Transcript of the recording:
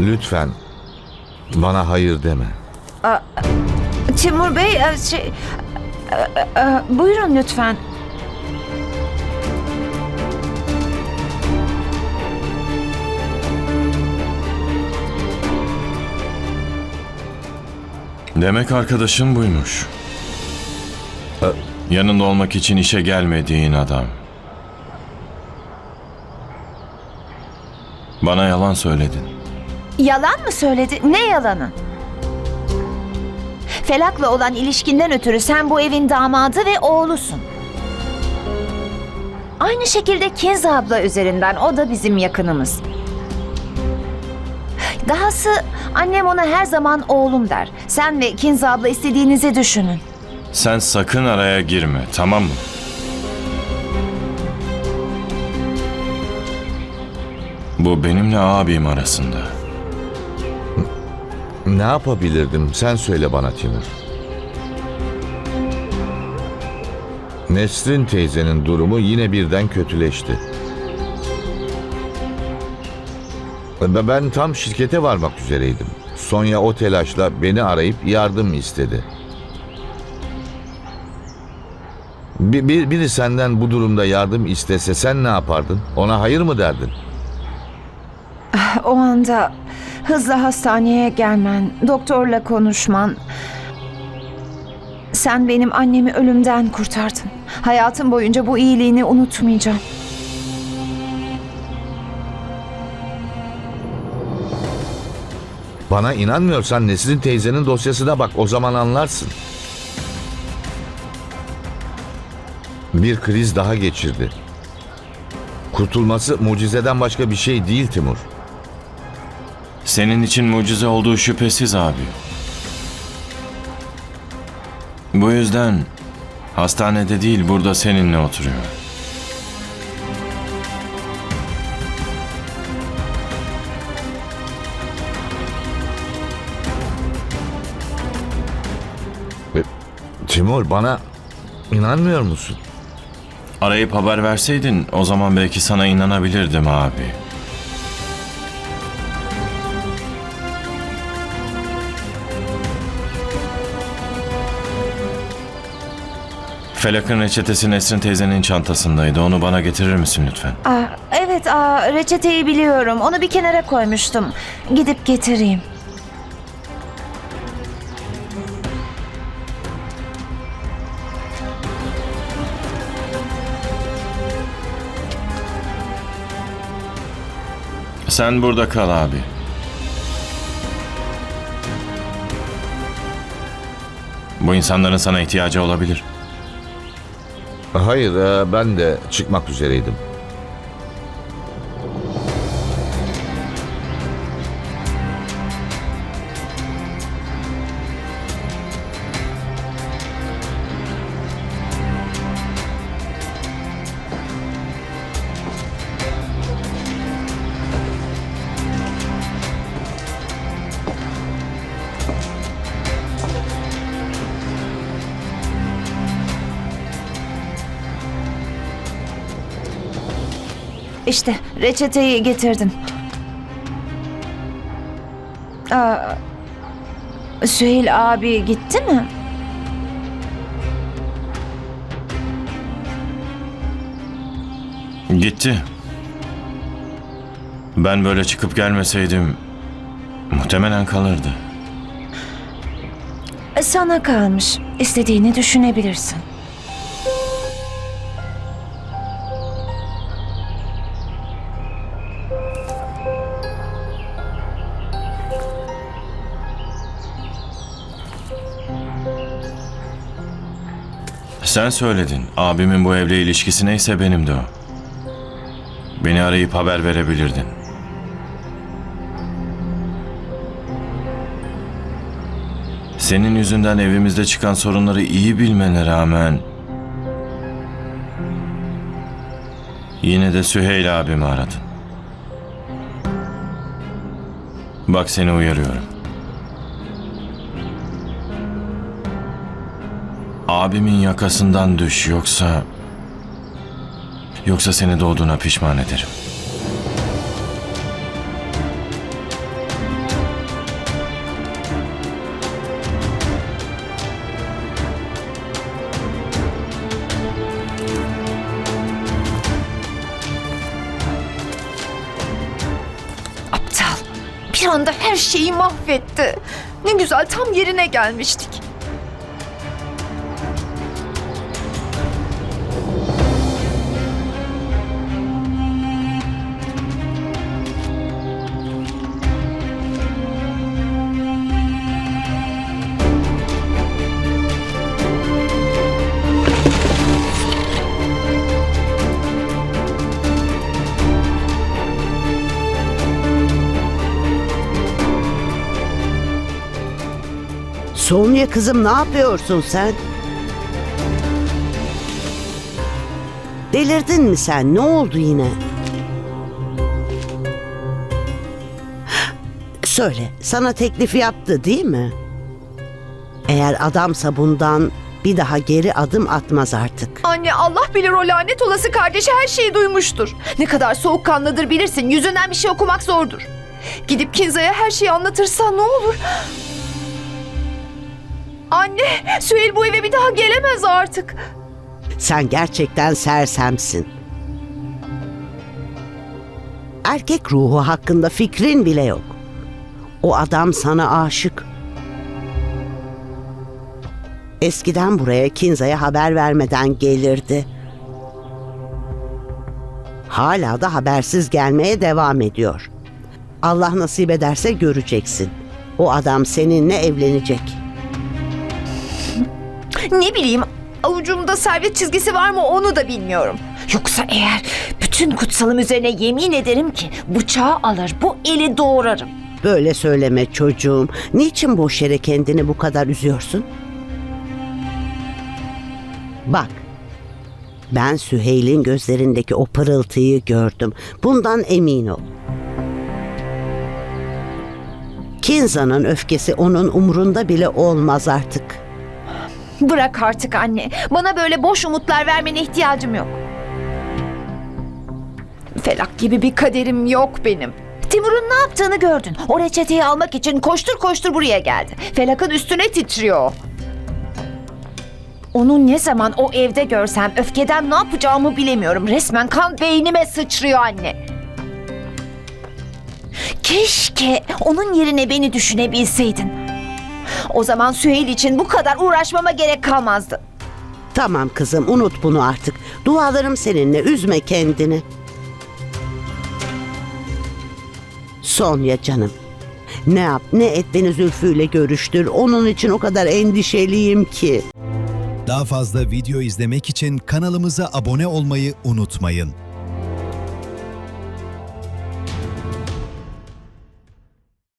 Lütfen bana hayır deme. Timur Bey, e, şey... e, e, buyurun lütfen. Demek arkadaşın buymuş. Yanında olmak için işe gelmediğin adam. Bana yalan söyledin. Yalan mı söyledi? Ne yalanı? Felak'la olan ilişkinden ötürü sen bu evin damadı ve oğlusun. Aynı şekilde Kez abla üzerinden o da bizim yakınımız. Dahası annem ona her zaman oğlum der. Sen ve Kinz abla istediğinizi düşünün. Sen sakın araya girme, tamam mı? Bu benimle abim arasında. Ne yapabilirdim? Sen söyle bana Timur. Nesrin teyzenin durumu yine birden kötüleşti. Ben tam şirkete varmak üzereydim. Sonya o telaşla beni arayıp yardım istedi. Bir, bir- biri senden bu durumda yardım istese sen ne yapardın? Ona hayır mı derdin? O anda hızlı hastaneye gelmen, doktorla konuşman. Sen benim annemi ölümden kurtardın. Hayatım boyunca bu iyiliğini unutmayacağım. Bana inanmıyorsan Nesrin teyzenin dosyasına bak o zaman anlarsın. Bir kriz daha geçirdi. Kurtulması mucizeden başka bir şey değil Timur. Senin için mucize olduğu şüphesiz abi. Bu yüzden hastanede değil burada seninle oturuyor. Timur bana inanmıyor musun? Arayıp haber verseydin o zaman belki sana inanabilirdim abi. Felak'ın reçetesi Nesrin teyzenin çantasındaydı. Onu bana getirir misin lütfen? Aa, evet, aa, reçeteyi biliyorum. Onu bir kenara koymuştum. Gidip getireyim. Sen burada kal abi. Bu insanların sana ihtiyacı olabilir. Hayır e, ben de çıkmak üzereydim. İşte reçeteyi getirdim. Aa, Süheyl abi gitti mi? Gitti. Ben böyle çıkıp gelmeseydim muhtemelen kalırdı. Sana kalmış. İstediğini düşünebilirsin. Sen söyledin. Abimin bu evle ilişkisi neyse benim de o. Beni arayıp haber verebilirdin. Senin yüzünden evimizde çıkan sorunları iyi bilmene rağmen yine de Süheyl abimi aradın. Bak seni uyarıyorum. Abimin yakasından düş yoksa... Yoksa seni doğduğuna pişman ederim. Aptal. Bir anda her şeyi mahvetti. Ne güzel tam yerine gelmiştik. Sonya kızım ne yapıyorsun sen? Delirdin mi sen? Ne oldu yine? Söyle, sana teklif yaptı değil mi? Eğer adamsa bundan bir daha geri adım atmaz artık. Anne Allah bilir o lanet olası kardeşi her şeyi duymuştur. Ne kadar soğukkanlıdır bilirsin. Yüzünden bir şey okumak zordur. Gidip Kinza'ya her şeyi anlatırsa ne olur? Anne, Süheyl bu eve bir daha gelemez artık. Sen gerçekten sersemsin. Erkek ruhu hakkında fikrin bile yok. O adam sana aşık. Eskiden buraya Kinza'ya haber vermeden gelirdi. Hala da habersiz gelmeye devam ediyor. Allah nasip ederse göreceksin. O adam seninle evlenecek. Ne bileyim, avucumda servet çizgisi var mı onu da bilmiyorum. Yoksa eğer bütün kutsalım üzerine yemin ederim ki bıçağı alır, bu eli doğrarım. Böyle söyleme çocuğum. Niçin boş yere kendini bu kadar üzüyorsun? Bak. Ben Süheyl'in gözlerindeki o pırıltıyı gördüm. Bundan emin ol. Kinza'nın öfkesi onun umrunda bile olmaz artık. Bırak artık anne. Bana böyle boş umutlar vermene ihtiyacım yok. Felak gibi bir kaderim yok benim. Timur'un ne yaptığını gördün. O reçeteyi almak için koştur koştur buraya geldi. Felak'ın üstüne titriyor. Onu ne zaman o evde görsem öfkeden ne yapacağımı bilemiyorum. Resmen kan beynime sıçrıyor anne. Keşke onun yerine beni düşünebilseydin. O zaman Süheyl için bu kadar uğraşmama gerek kalmazdı. Tamam kızım unut bunu artık. Dualarım seninle üzme kendini. Sonya canım. Ne yap ne et beni Zülfü ile görüştür. Onun için o kadar endişeliyim ki. Daha fazla video izlemek için kanalımıza abone olmayı unutmayın.